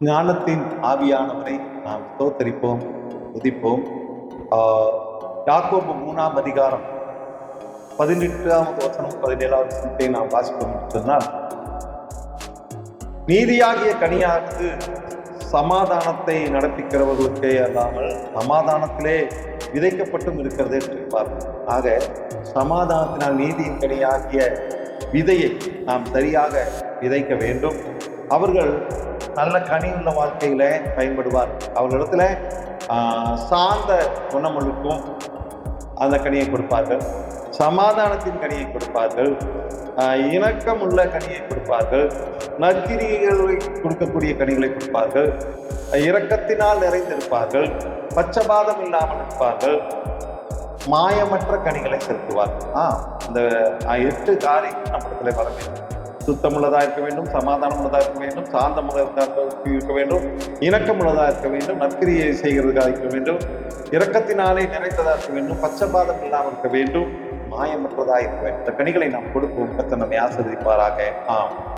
ஞானத்தின் ஆவியானவரை நாம் தோத்தரிப்போம் உதிப்போம் யாக்கோபு மூணாம் அதிகாரம் பதினெட்டாவது வசனம் பதினேழாவது வசனத்தை நாம் வாசிப்போம் சொன்னால் நீதியாகிய கனியானது சமாதானத்தை நடப்பிக்கிறவர்களுக்கே அல்லாமல் சமாதானத்திலே விதைக்கப்பட்டும் இருக்கிறது என்று பார்ப்போம். ஆக சமாதானத்தினால் நீதியின் கனியாகிய விதையை நாம் சரியாக விதைக்க வேண்டும். அவர்கள் நல்ல கனி உள்ள வாழ்க்கையில் பயன்படுவார். அவர்களிடத்துல சார்ந்த குணமொழுக்கும் அந்த கனியை கொடுப்பார்கள். சமாதானத்தின் கனியை கொடுப்பார்கள். இணக்கம் உள்ள கனியை கொடுப்பார்கள். நற்கிரிகளை கொடுக்கக்கூடிய கனிகளை கொடுப்பார்கள். இரக்கத்தினால் நிறைந்திருப்பார்கள். பச்சபாதம் இல்லாமல் இருப்பார்கள். மாயமற்ற கனிகளை செலுத்துவார்கள் ஆ இந்த எட்டு காரியங்கள் நம்மிடத்துல வர வேண்டும். சுத்தமுள்ளதா இருக்க வேண்டும் சமாதானம் உள்ளதாக இருக்க வேண்டும் சாந்தம் உள்ளதா இருக்க வேண்டும் இணக்கம் உள்ளதா இருக்க வேண்டும் நற்கிரியை செய்கிறதுக்காக இருக்க வேண்டும் இரக்கத்தினாலே நிறைந்ததாக இருக்க வேண்டும் பச்சபாதம் இல்லாமல் இருக்க வேண்டும் மாயமற்றதாக இருக்க வேண்டும். இந்த கனிகளை நாம் கொடுப்போம். கத்த நம்மை ஆசிரியப்பாராக ஆம்.